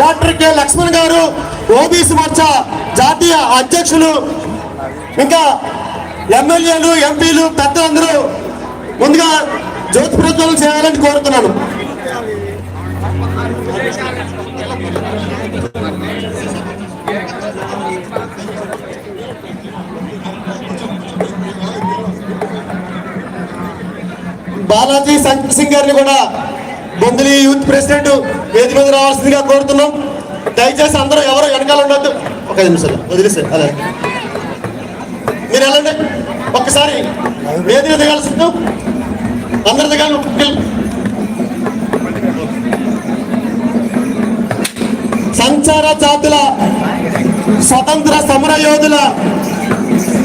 Doctor K Laxman గారు OBC Morcha జాతీయ అధ్యక్షులు ఇంకా ఎమ్మెల్యేలు ఎంపీలు పెద్దలందరూ ముందుగా జ్యోతి ప్రజ్వలం చేయాలని కోరుతున్నాను. బాలాజీ సంజయ్ సింగ్ గారిని కూడా బొందిలి యూత్ ప్రెసిడెంట్ వేదిక మీద రావాల్సిందిగా కోరుతున్నాం. దయచేసి అందరూ ఎవరు వెనకాల ఉండొద్దు. ఒక ఐదు నిమిషాలు వదిలేసారు అలా. మీరు వెళ్ళండి. ఒక్కసారి వేదిక దిగాల్సింది. అందరి దిగాలి సంచార జాతుల స్వతంత్ర సమర యోధుల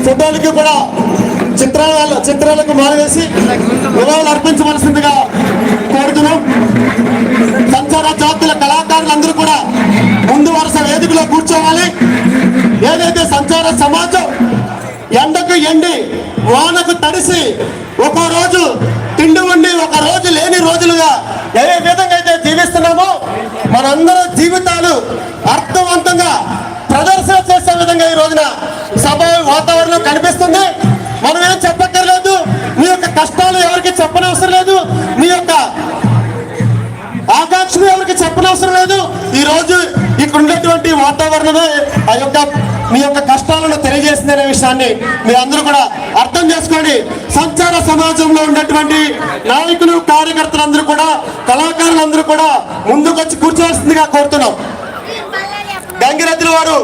ఫోటోలకి కూడా చిత్రాల చిత్రాలకు మారవేసి నివాళులు అర్పించవలసిందిగా కోరుతున్నాం. సంచార జాతుల కళాకారులందరూ కూడా ముందు వరుస వేదికలో కూర్చోవాలి. ఏదైతే సంచార సమాజం ఎండకు ఎండి వానకు తడిసి ఒక రోజు తిండి ఉండి ఒక రోజు లేని రోజులుగా ఏ విధంగా అయితే జీవిస్తున్నామో మనందరూ జీవితాలు అర్థవంత చెప్పనవసరం లేదు. ఈ రోజు ఇక్కడ ఉన్నటువంటి వాతావరణమే ఆ యొక్క మీ యొక్క కష్టాలను తెలియజేసింది అనే విషయాన్ని మీరందరూ అందరూ కూడా అర్థం చేసుకోండి. సంచార సమాజంలో ఉన్నటువంటి నాయకులు కార్యకర్తలందరూ కూడా కళాకారులందరూ కూడా ముందుకొచ్చి కూర్చోవలసిందిగా కోరుతున్నాం. గంగిరెద్దుల వారు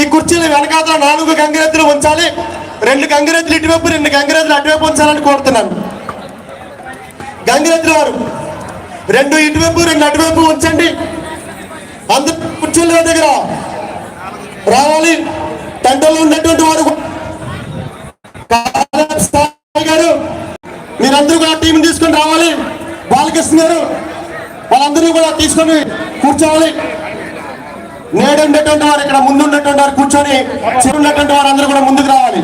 ఈ కుర్చీలు వెనకాతల నాలుగు గంగిరెద్దులు ఉంచాలి. రెండు గంగిరెద్దులు ఇటువైపు రెండు గంగిరెద్దులు అటువైపు ఉంచాలని కోరుతున్నాను. గంగిరెద్దుల వారు రెండు ఇటువైపు రెండు అటువైపు ఉంచండి. అందరు కుర్చీల దగ్గర. రావాలి. టెంటలో ఉన్నటువంటి వారు గారు మీరందరూ కూడా టీం తీసుకొని రావాలి. బాలకృష్ణ గారు వాళ్ళందరూ కూడా తీసుకొని కూర్చోవాలి. నేడు ఉండేటువంటి వారు ఇక్కడ ముందు ఉన్నటువంటి వారు కూర్చొని చిరు ఉన్నటువంటి వారు అందరూ కూడా ముందుకు రావాలి.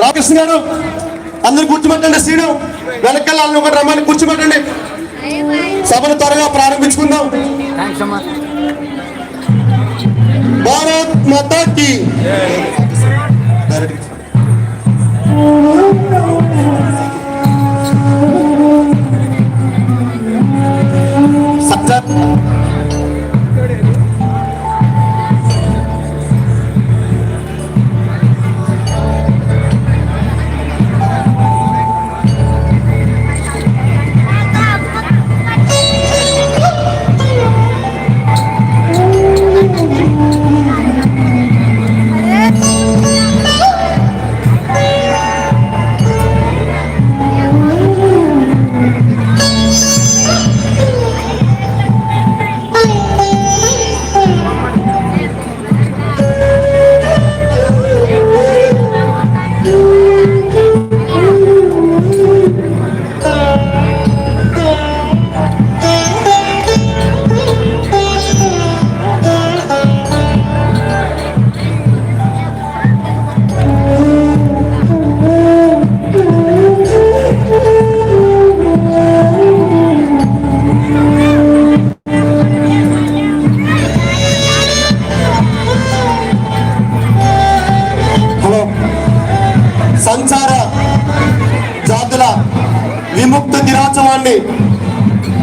రామకృష్ణ గారు అందరూ కూర్చోబెట్టండి శ్రీను వెనకాల వాళ్ళని ఒకటి రమ్మని కూర్చోబెట్టండి. సభను త్వరగా ప్రారంభించుకుందాం. భారత్ మాతాకి.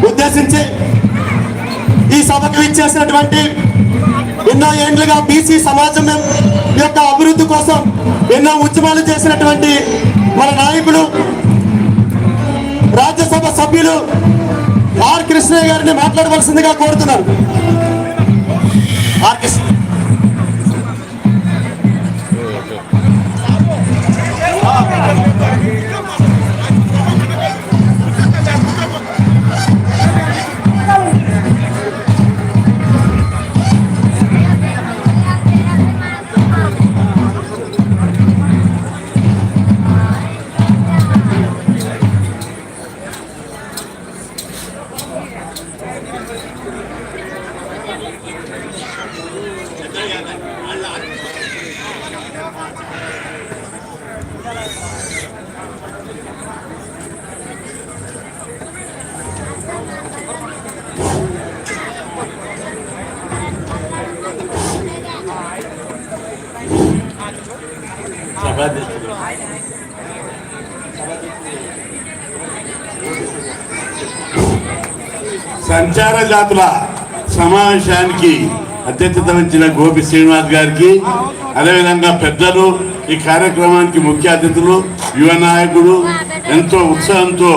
ఉద్దేశించి ఈ సభకు ఇచ్చేసినటువంటి ఎన్నో ఏండ్లుగా బీసీ సమాజం యొక్క అభివృద్ధి కోసం ఎన్నో ఉద్యమాలు చేసినటువంటి మన నాయకులు రాజ్యసభ సభ్యులు ఆర్ కృష్ణయ్య గారిని మాట్లాడవలసిందిగా కోరుతున్నారు ఆర్ కృష్ణ సంచార జాతుల సమావేశానికి అధ్యక్షత వహించిన గోపి శ్రీనివాస్ గారికి అదేవిధంగా పెద్దలు ఈ కార్యక్రమానికి ముఖ్య అతిథులు యువ నాయకుడు ఎంతో ఉత్సాహంతో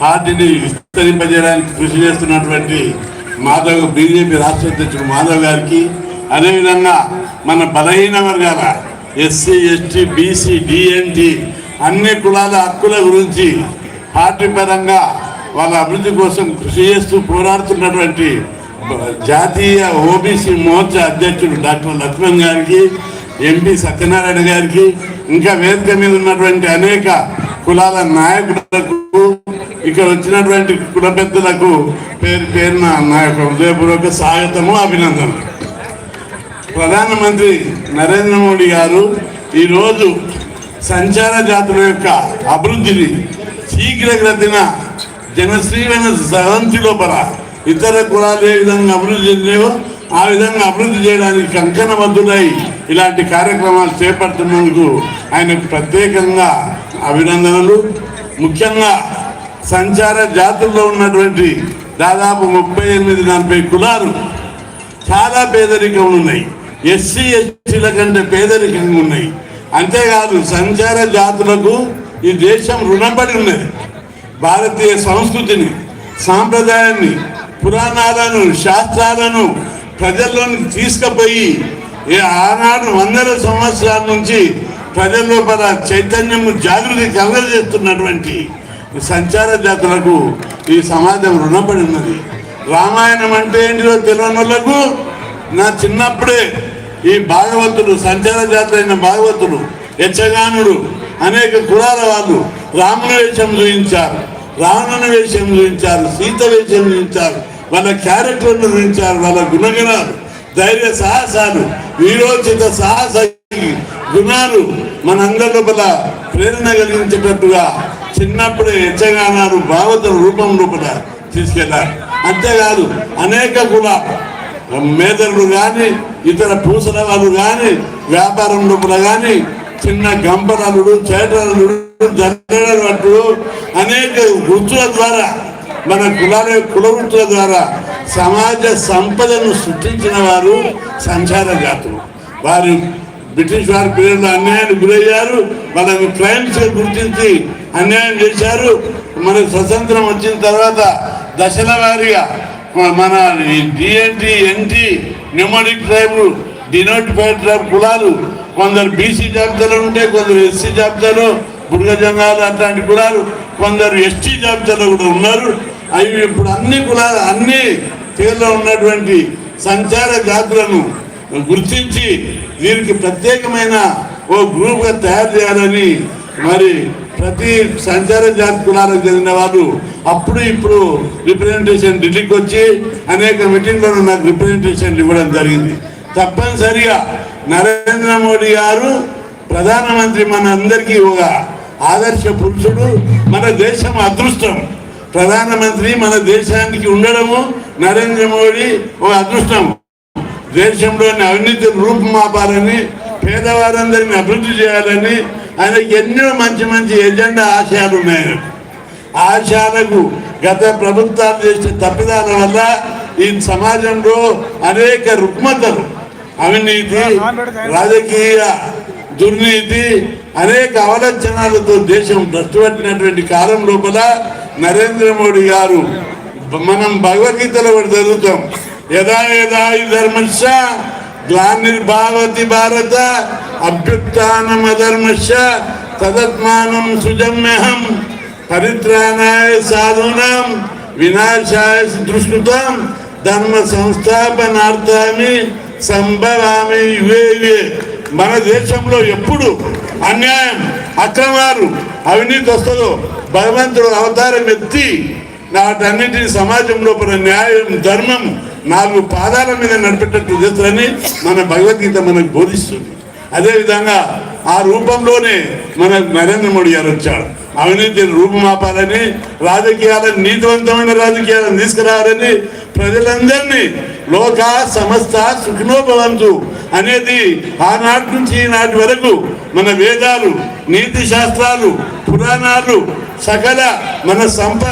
పార్టీని విస్తరింపజేయడానికి కృషి చేస్తున్నటువంటి మాధవ్ బీజేపీ రాష్ట్ర అధ్యక్షుడు మాధవ్ గారికి అదేవిధంగా మన బలహీన వర్గాల ఎస్సీ ఎస్టీ బీసీ డిఎన్టీ అన్ని కులాల హక్కుల గురించి పార్టీ పరంగా వాళ్ళ అభివృద్ధి కోసం కృషి చేస్తూ పోరాడుతున్నటువంటి జాతీయ ఓబీసీ మోర్చా అధ్యక్షుడు డాక్టర్ లక్ష్మణ్ గారికి ఎంపీ సత్యనారాయణ గారికి ఇంకా వేదిక మీద ఉన్నటువంటి అనేక కులాల నాయకులకు ఇక్కడ వచ్చినటువంటి కుల పెద్దలకు పేరు పేరున నా యొక్క హృదయపూర్వక స్వాగతము అభినందనలు. ప్రధానమంత్రి నరేంద్ర మోడీ గారు ఈరోజు సంచార జాతుల యొక్క అభివృద్ధిని శీఘ్రగతిన జనశ్రీవైన సవంతి లోపల ఇతర కులాలు ఏ విధంగా అభివృద్ధి చెందాయో ఆ విధంగా అభివృద్ధి చేయడానికి కంకణబద్ధులై ఇలాంటి కార్యక్రమాలు చేపడుతున్నందుకు ఆయన ప్రత్యేకంగా అభినందనలు. ముఖ్యంగా సంచార జాతుల్లో ఉన్నటువంటి దాదాపు ముప్పై ఎనిమిది నలభై కులాలు చాలా పేదరికం ఉన్నాయి. ఎస్సీ ఎస్టీల కంటే పేదరికంగా ఉన్నాయి. అంతేకాదు సంచార జాతులకు ఈ దేశం రుణపడి ఉన్నది. భారతీయ సంస్కృతిని సాంప్రదాయాన్ని పురాణాలను శాస్త్రాలను ప్రజల్లోనికి తీసుకుపోయి ఈ ఆనాడు వందల సంవత్సరాల నుంచి ప్రజల్లో పద చైతన్యం జాగృతి కలగజేస్తున్నటువంటి సంచార జాతులకు ఈ సమాజం రుణపడి ఉన్నది. రామాయణం అంటే ఏంటిదో తెలియని వాళ్ళకు నా చిన్నప్పుడే ఈ భాగవతుడు సంచార జాతి అయిన భాగవతుడు యక్షగానుడు అనేక కులాల వాళ్ళు రాముని వేషం చూపించారు రావణుని వేషం చూపించారు సీత వేషం చూపించారు వాళ్ళ క్యారెక్టర్ను చూపించారు వాళ్ళ గుణగణాలు ధైర్య సాహసాలు వీరోచిత సాహస గుణాలు మనందరి లోపల ప్రేరణ కలిగించేటట్టుగా చిన్నప్పుడే యక్షగానాలు భాగవతుల రూపం లోపల తీసుకెళ్ళారు. అంతేకాదు అనేక కులాలు మేధలు కానీ ఇతర పూసల వాళ్ళు కానీ వ్యాపారం లోపల కానీ చిన్న గంపరాలుడు చేటలుడు దండలు అనేక వృత్తుల ద్వారా మన కులాల కులవృత్తుల ద్వారా సమాజ సంపదను సృష్టించిన వారు సంచార జాతులు. వారు బ్రిటిష్ వారి పిల్లలు అన్యాయానికి గురయ్యారు వాళ్ళని క్రైమ్స్ గుర్తించి అన్యాయం చేశారు. మనకు స్వతంత్రం వచ్చిన తర్వాత దశల వారీగా మన DNT NT numeric tribe denotified tribe కులాలు కొందరు బీసీ జాబితాలో ఉంటే కొందరు ఎస్సీ జాబితాలో బుడగ అట్లాంటి కులాలు కొందరు ఎస్టీ జాబితాలో కూడా ఉన్నారు. అవి ఇప్పుడు అన్ని కులాల అన్ని పేర్లో ఉన్నటువంటి సంచార జాతులను గుర్తించి దీనికి ప్రత్యేకమైన ఓ గ్రూప్గా తయారు చేయాలని మరి ప్రతి సంచార జాతి కులాలకు చెందిన వాళ్ళు అప్పుడు ఇప్పుడు రిప్రజెంటేషన్ ఢిల్లీకి వచ్చి అనేక మీటింగ్లలో నాకు రిప్రజెంటేషన్ ఇవ్వడం జరిగింది. తప్పనిసరిగా నరేంద్ర మోడీ గారు ప్రధానమంత్రి మన అందరికీ ఒక ఆదర్శ పురుషుడు మన దేశం అదృష్టం. ప్రధానమంత్రి మన దేశానికి ఉండడము నరేంద్ర మోడీ ఒక అదృష్టం. దేశంలోని అవినీతి రూపుమాపాలని పేదవారందరిని అభివృద్ధి చేయాలని ఆయనకి ఎన్నో మంచి మంచి ఎజెండా ఆశయాలు ఉన్నాయి. ఆశయాలకు గత ప్రభుత్వాలు చేసిన తప్పిదాల వల్ల ఈ సమాజంలో అనేక రుగ్మతలు అవినీతి రాజకీయ దుర్నీతి అనేక అవలక్షణాలతో దేశం భ్రష్టుపట్టినటువంటి కాలం లోపల నరేంద్ర మోడీ గారు మనం భగవద్గీతలో కూడా చదువుతాం. యదా యదా ధర్మశ గ్లానిర్భావతి భారత అభ్యుత్నం అధర్మశ తదత్మానం సుజమ్యహం పరిత్రాణాయ సాధూనాం వినాశాయ దృష్టుతాం ధర్మ సంస్థాపనార్థాన్ని సంభవామి ఇవే ఇవే. మన దేశంలో ఎప్పుడు అన్యాయం అక్రమాలు అవినీతి వస్తుందో భగవంతుడు అవతారం ఎత్తి వాటన్నిటిని సమాజంలో న్యాయం ధర్మం నాలుగు పాదాల మీద నడిపేటట్టు చేస్తారని మన భగవద్గీత మనకు బోధిస్తుంది. అదేవిధంగా ఆ రూపంలోనే మన నరేంద్ర మోడీ గారు వచ్చాడు. అవినీతిని రూపుమాపాలని రాజకీయాలను నీతివంతమైన రాజకీయాలను తీసుకురావాలని ప్రజలందరినీ లోక సమస్త సుఖినోభవంతు అనేది ఆనాటి నుంచి ఈనాటి వరకు మన వేదాలు నీతి శాస్త్రాలు పురాణాలు సకల మన సంప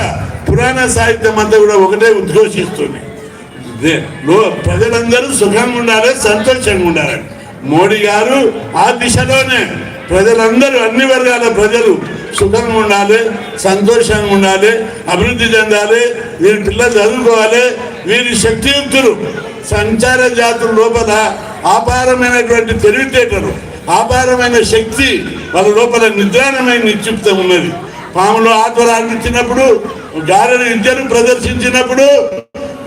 పురాణ సాహిత్యం అంతా కూడా ఒకటే ఉద్ఘోషిస్తుంది. ప్రజలందరూ సుఖంగా ఉండాలి సంతోషంగా ఉండాలి మోడీ గారు ఆ దిశలోనే ప్రజలందరూ అన్ని వర్గాల ప్రజలు సుఖంగా ఉండాలి సంతోషంగా ఉండాలి అభివృద్ధి చెందాలి వీరి పిల్లలు చదువుకోవాలి వీరి శక్తియుక్తులు సంచార జాతుల లోపల అపారమైనటువంటి తెలివితేటలు అపారమైన శక్తి వాళ్ళ లోపల నిద్రాణమైన నిక్షిప్తం ఉన్నది. పాములు ఆత్మలు అందించినప్పుడు విద్యను ప్రదర్శించినప్పుడు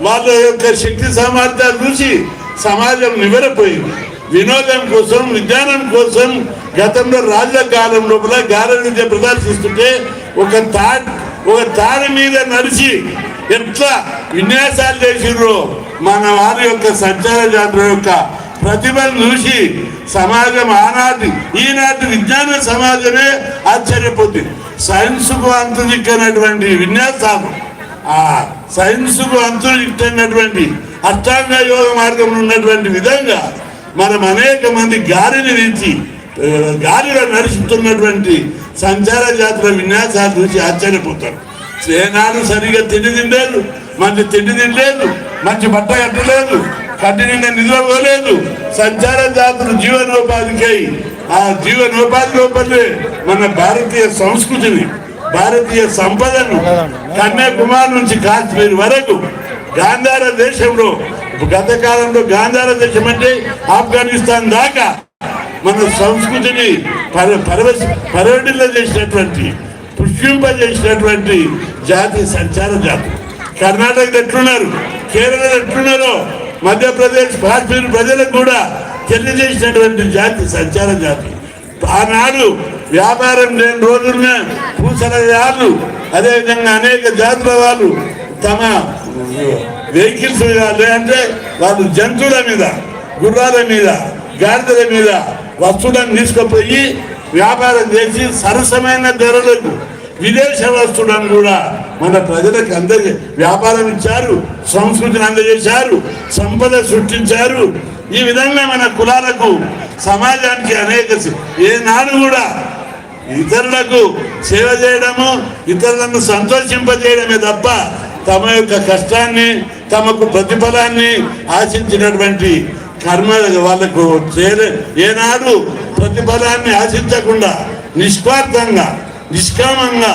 వాళ్ళ యొక్క శక్తి సామర్థ్యాలు చూసి సమాజం నివరపోయింది వినోదం కోసం విజ్ఞానం కోసం గతంలో రాజుల కాలం లోపల గారెల విద్య ప్రదర్శిస్తుంటే ఒక తా ఒక తాడి మీద నడిచి ఎట్లా విన్యాసాలు చేసిర్రో మన వారి యొక్క సంచార జాతర యొక్క ప్రతిభను చూసి సమాజం ఆనాటి ఈనాటి విజ్ఞాన సమాజమే ఆశ్చర్యపోతుంది. సైన్స్కు అంతుదిక్కనటువంటి విన్యాసాలు ఆ సైన్స్కు అంతుదిక్కనటువంటి అష్టాంగ యోగ మార్గంలో ఉన్నటువంటి విధంగా మనం అనేక మంది గాలిని నిలిచి గాలిలో నడుస్తున్నటువంటి సంచార జాతర విన్యాసాలు చూసి ఆశ్చర్యపోతారు. స్నేహాలు సరిగా తిండి తినలేదు మంచి తిండి తినలేదు మంచి బట్ట కట్టలేదు కట్టి నిండా సంచార జాతులు జీవనోపాధికై. ఆ జీవనోపాధి లోపలే మన భారతీయ సంస్కృతిని భారతీయ సంపదను కన్యాకుమారి నుంచి కాశ్మీర్ వరకు. గాంధార దేశంలో గత కాలంలో గాంధార దేశం అంటే ఆఫ్ఘనిస్తాన్ దాకా మన సంస్కృతిని పర పరవశ పర్యటన చేసినటువంటి పుష్పింపజేసినటువంటి జాతి సంచార జాతి కర్ణాటక ఎట్లున్నారు? కేరళ ఎట్లున్నారో మధ్యప్రదేశ్ కాశ్మీర్ ప్రజలకు కూడా తెలియజేసినటువంటి జాతి సంచార జాతి. ఆనాడు వ్యాపారం లేని రోజుల్లో పూసల అదేవిధంగా అనేక జాతుల వాళ్ళు తమ వెహికల్స్ మీద అంటే వాళ్ళు జంతువుల మీద గుర్రాల మీద గాడిదల మీద వస్తువులను తీసుకుపోయి వ్యాపారం చేసి సరసమైన ధరలకు విదేశ వస్తుండడం కూడా. మన ప్రజలకు అందరి వ్యాపారం ఇచ్చారు సంస్కృతిని అందజేశారు సంపద సృష్టించారు. ఈ విధంగా మన కులాలకు సమాజానికి అనేక ఏనాడు కూడా ఇతరులకు సేవ చేయడము ఇతరులను సంతోషింపజేయడమే తప్ప తమ యొక్క కష్టాన్ని తమకు ప్రతిఫలాన్ని ఆశించినటువంటి కర్మ వాళ్ళకు చేరే ఏనాడు ప్రతిఫలాన్ని ఆశించకుండా నిస్వార్థంగా నిష్కామంగా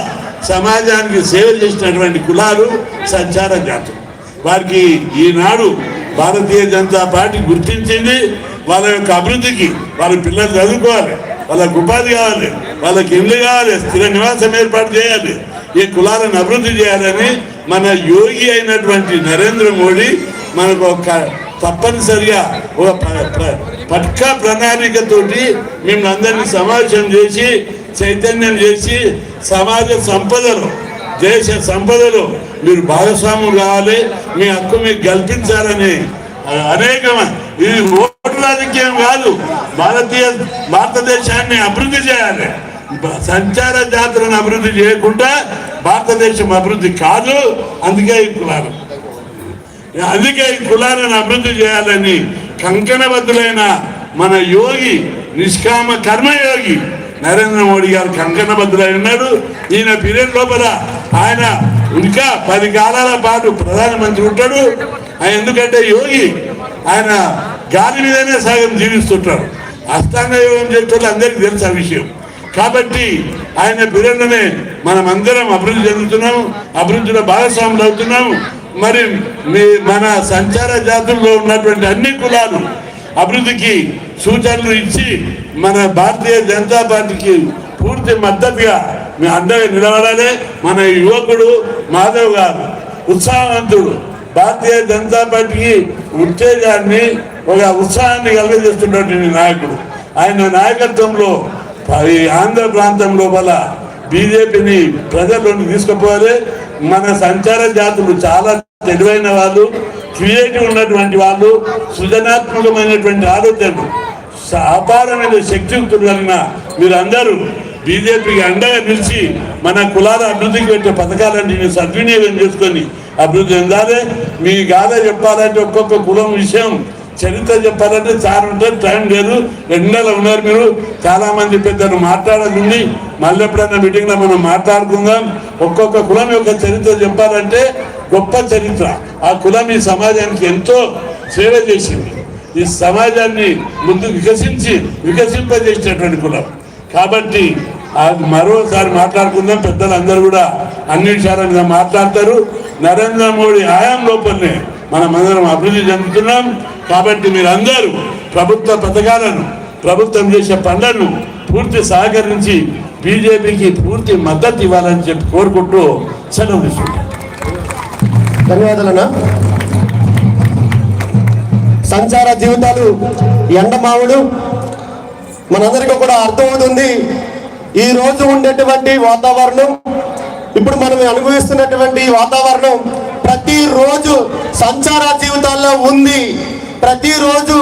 సమాజానికి సేవ చేసినటువంటి కులాలు సంచార జాతులు. వారికి ఈనాడు భారతీయ జనతా పార్టీ గుర్తించింది. వాళ్ళ యొక్క అభివృద్ధికి వాళ్ళ పిల్లలు చదువుకోవాలి వాళ్ళకు ఉపాధి కావాలి వాళ్ళకి ఇల్లు కావాలి స్థిర నివాసం ఏర్పాటు చేయాలి ఈ కులాలను అభివృద్ధి చేయాలని మన యోగి అయినటువంటి నరేంద్ర మోడీ మనకు ఒక తప్పనిసరిగా ఒక పట్కా ప్రణాళికతోటి మిమ్మల్ని అందరినీ సమావేశం చేసి చైతన్యం చేసి సమాజ సంపదలు దేశ సంపదలు మీరు భాగస్వాములు కావాలి మీ హక్కు మీకు కల్పించాలని అనేక ఇది ఓటు రాజకీయం కాదు భారతీయ భారతదేశాన్ని అభివృద్ధి చేయాలి. సంచార జాతరను అభివృద్ధి చేయకుండా భారతదేశం అభివృద్ధి కాదు అందుకే ఈ కులాలు. అందుకే ఈ కులాలను అభివృద్ధి చేయాలని కంకణబద్ధులైన మన యోగి నిష్కామ కర్మయోగి నరేంద్ర మోడీ గారు కంకణబద్ధులై ఉన్నాడు ఈయన పీరియడ్ లోపల ఆయన ఇంకా పది కాలాల పాటు ప్రధానమంత్రి ఉంటాడు. ఆయన ఎందుకంటే యోగి ఆయన గాలి మీదనే సగం జీవిస్తుంటారు అష్టాంగ యోగం చేసేటోళ్ళు అందరికీ తెలుసు ఆ విషయం. కాబట్టి ఆయన పీరియడ్లోనే మనం అందరం అభివృద్ధి చెందుతున్నాం అభివృద్ధిలో భాగస్వాములు అవుతున్నాము. మరి మీ మన సంచార జాతుల్లో ఉన్నటువంటి అన్ని కులాలు అభివృద్ధికి సూచనలు ఇచ్చి మన భారతీయ జనతా పార్టీకి పూర్తి మద్దతుగా మీ అండగా నిలబడాలి. మన యువకుడు మాధవ్ గారు ఉత్సాహవంతుడు. భారతీయ జనతా పార్టీకి ఉత్తేజాన్ని ఒక ఉత్సాహాన్ని కలిగజేస్తున్నటువంటి నాయకుడు. ఆయన నాయకత్వంలో ఈ ఆంధ్ర ప్రాంతం లోపల బీజేపీని ప్రజల్లోకి తీసుకుపోవాలి. మన సంచార జాతులు చాలా తెలివైన వాళ్ళు. క్రియేటివ్ ఉన్నటువంటి వాళ్ళు సృజనాత్మకమైనటువంటి ఆలోచనలు అపారమైన శక్తియుక్తులు కలిగిన మీరందరూ బీజేపీకి అండగా నిలిచి మన కులాల అభివృద్ధికి పెట్టే పథకాలన్నీ సద్వినియోగం చేసుకొని అభివృద్ధి చెందాలి. మీ గాథ చెప్పాలంటే ఒక్కొక్క కులం విషయం చరిత్ర చెప్పాలంటే చాలా ఉంటుంది టైం లేదు ఎండలో ఉన్నారు మీరు. చాలా మంది పెద్దలు మాట్లాడాలి మళ్ళీ ఎప్పుడైనా మీటింగ్లో మనం మాట్లాడుకుందాం. ఒక్కొక్క కులం యొక్క చరిత్ర చెప్పాలంటే గొప్ప చరిత్ర. ఆ కులం ఈ సమాజానికి ఎంతో సేవ చేసింది. ఈ సమాజాన్ని ముందు వికసించి వికసింపజేసినటువంటి కులం. కాబట్టి అది మరోసారి మాట్లాడుకుందాం. పెద్దలందరూ కూడా అన్ని విషయాల మీద మాట్లాడతారు. నరేంద్ర మోడీ హయాం లోపలనే మనం అందరం అభివృద్ధి చెందుతున్నాం. కాబట్టి మీరందరూ ప్రభుత్వ పథకాలను ప్రభుత్వం చేసే పనులను పూర్తి సహకరించి బీజేపీకి పూర్తి మద్దతు ఇవ్వాలని చెప్పి కోరుకుంటూ సెలవు తీసుకుంటాం. ధన్యవాదాలన్నా. సంచార జీవితాలు ఎండమావుడు మనందరికీ కూడా అర్థమవుతుంది. ఈ రోజు ఉండేటువంటి వాతావరణం ఇప్పుడు మనం అనుభవిస్తున్నటువంటి వాతావరణం ప్రతిరోజు సంచార జీవితాల్లో ఉంది. ప్రతిరోజు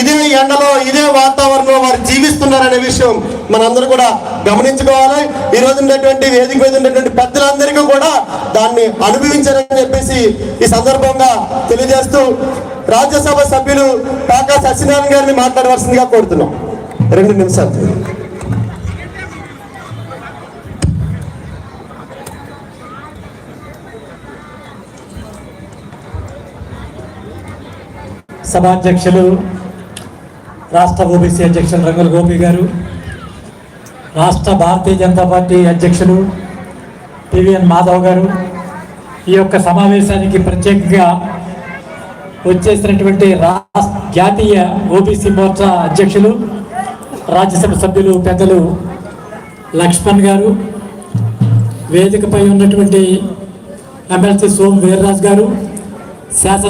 ఇదే ఎండలో ఇదే వాతావరణంలో వారు జీవిస్తున్నారనే విషయం మనందరూ కూడా గమనించుకోవాలి. ఈ రోజు ఉన్నటువంటి వేదిక మీద ఉన్నటువంటి పెద్దలందరికీ కూడా దాన్ని అనుభవించారని చెప్పేసి ఈ సందర్భంగా తెలియజేస్తూ రాజ్యసభ సభ్యులు కాకా సత్యనారాయణ గారిని మాట్లాడవలసిందిగా కోరుతున్నాం. రెండు నిమిషాలు సభాధ్యక్షులు రాష్ట్ర ఓబీసీ అధ్యక్షులు రంగుల గోపి గారు రాష్ట్ర భారతీయ జనతా పార్టీ అధ్యక్షులు పివిఎన్ మాధవ్ గారు. ఈ యొక్క సమావేశానికి ప్రత్యేకంగా వచ్చేసినటువంటి జాతీయ ఓబీసీ మోర్చా అధ్యక్షులు రాజ్యసభ సభ్యులు పెద్దలు లక్ష్మణ్ గారు వేదికపై ఉన్నటువంటి ఎమ్మెల్సీ సోమ్ వీర్రాజ్ గారు శాసన